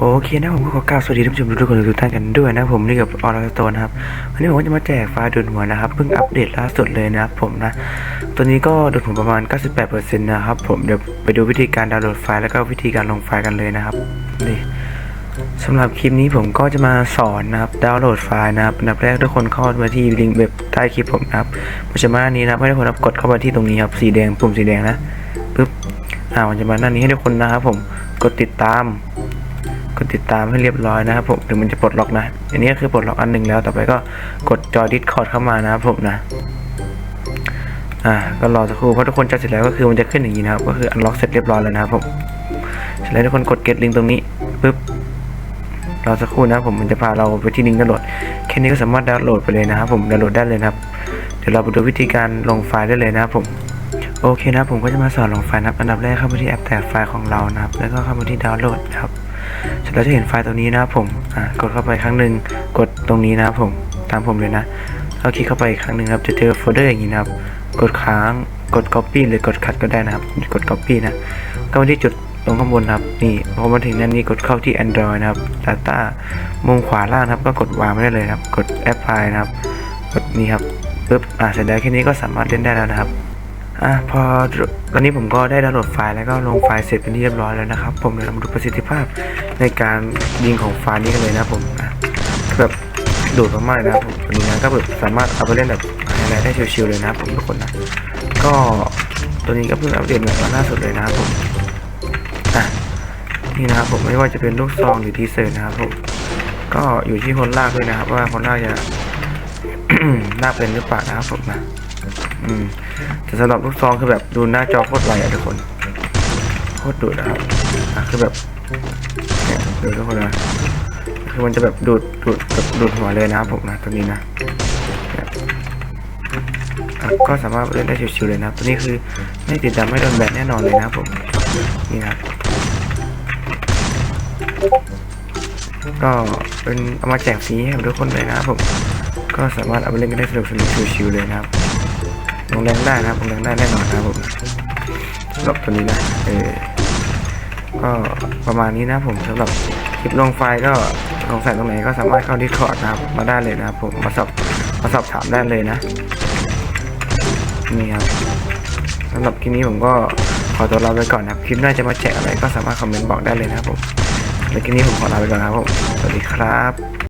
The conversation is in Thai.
โอเคนะผมก็ขอกล่าวสวัสดีท่านผู้ชมทุกคนทุกท่านกันด้วยนะผมนี่กับออร์โตนะครับวันนี้ผมจะมาแจกไฟล์ดูดหัวนะครับเพิ่งอัปเดตล่าสุดเลยนะครับผมนะตัวนี้ก็ดูดหัวประมาณ 98%นะครับผมเดี๋ยวไปดูวิธีการดาวน์โหลดไฟล์แล้วก็วิธีการลงไฟล์กันเลยนะครับนี่สำหรับคลิปนี้ผมก็จะมาสอนนะครับดาวน์โหลดไฟล์นะครับอันดับแรกทุกคนเข้ามาที่ลิงก์เว็บใต้คลิปผมนะครับผมจะมาหน้านี้นะครับให้ทุกคนกดเข้ามาที่ตรงนี้ครับสีแดงปุ่มสีแดงนะปึ๊บอ่ามันจะมาหน้านี้ให้ทุกคนนะครับผมกดติดตาม กดติดตามให้เรียบร้อยนะครับผมถึงมันจะปลดล็อกนะ อันนี้ก็คือปลดล็อกอันหนึ่งแล้วต่อไปก็กดจอดิสคอร์ดเข้ามานะครับผมนะอ่าก็รอสักครู่เพราะทุกคนจะเสร็จแล้วก็คือมันจะขึ้นอย่างนี้นะครับ ก็คืออันล็อกเสร็จเรียบร้อยแล้วนะครับผมเสร็จแล้วทุกคนกดเก็ตลิงตรงนี้ปึ๊บรอสักครู่นะครับผมมันจะพาเราไปที่ลิงก์ดาวน์โหลดแค่นี้ก็สามารถดาวน์โหลดไปเลยนะครับผมดาวน์โหลดได้เลยนะครับเดี๋ยวเราไปดูวิธีการลงไฟล์ได้เลยนะครับผมโอเคนะครับผมก็จะมาสอนลงไฟล์นะครับอันดับแรกเข้ามาที่แอปแตกไฟล์ของเรานะครับ แล้วก็เข้ามาที่ดาวน์โหลดครับ เสร็จแล้วจะเห็นไฟล์ตัวนี้นะครับผมกดเข้าไปครั้งหนึ่งกดตรงนี้นะครับผมตามผมเลยนะแล้วคลิกเข้าไปอีกครั้งหนึ่งครับจะเจอโฟลเดอร์อย่างนี้นะครับ กดค้างกด copy หรือกด cut ก็ได้นะครับ กด copy นะก็มาที่จุดตรงข้างบนครับนี่พอมาถึงนั้นนี่กดเข้าที่ Android นะครับ Data มุมขวาล่างครับ ก็กดวางไม่ได้เลยครับ กด Apply นะครับ กดนี่ครับปึ๊บอ่าเสร็จแล้วแค่นี้ก็สามารถเล่นได้แล้วนะครับ อะพอตอนนี้ผมก็ได้ดาวน์โหลดไฟล์แล้วก็ลงไฟล์เสร็จเป็นที่เรียบร้อยแล้วนะครับ ผมเดี๋ยวเรามาดูประสิทธิภาพในการยิงของไฟล์นี้กันเลยนะผมอะแบบดูดมากๆเลยนะครับผมตัวนี้นะก็แบบสามารถเอาไปเล่นแบบอะไรได้ชิวๆเลยนะผมทุกคนนะก็ตัวนี้ก็เพิ่งอัปเดตแบบล่าสุดเลยนะครับผมอะนี่นะครับผมไม่ว่าจะเป็นลูกซองหรือทีเซอร์นะครับผมก็อยู่ที่คนลากด้วยนะครับ ว่าคนลากจะลากเป็นหรือเปล่านะครับผมนะ อืมแต่สำหรับลูกซองคือแบบดูหน้าจอโคตรไวอะทุกคนโคตรดูดนะครับอะคือแบบเนี่ยดูทุกคนนะคือมันจะแบบดูดดูดแบบดูดหัวเลยนะครับผมนะตัวนี้นะเนี่ยอะก็สามารถเล่นได้ชิวๆเลยนะครับตัวนี้คือไม่ติดดำไม่โดนแบนแน่นอนเลยนะครับผมนี่นะครับก็เป็นเอามาแจกฟรีให้กับทุกคนเลยนะครับผมก็สามารถเอาไปเล่นกันได้สนุกสนุกชิวๆเลยนะครับ ลงแรงได้นะครับลงแรงได้แน่นอนครับผมสำหรับตัวนี้นะเออก็ประมาณนี้นะผมสำหรับคลิปลงไฟก็ลงใส่ตรงไหนก็สามารถเข้า Discord นะครับ มาได้เลยนะครับผมมาสอบมาสอบถามได้เลยนะนี่ครับสำหรับคลิปนี้ผมก็ขอตัวลาไปก่อนนะครับคลิปหน้าจะมาแจกอะไรก็สามารถคอมเมนต์บอกได้เลยนะครับผมแล้วคลิปนี้ผมขอลาไปก่อนนะครับผมสวัสดีครับ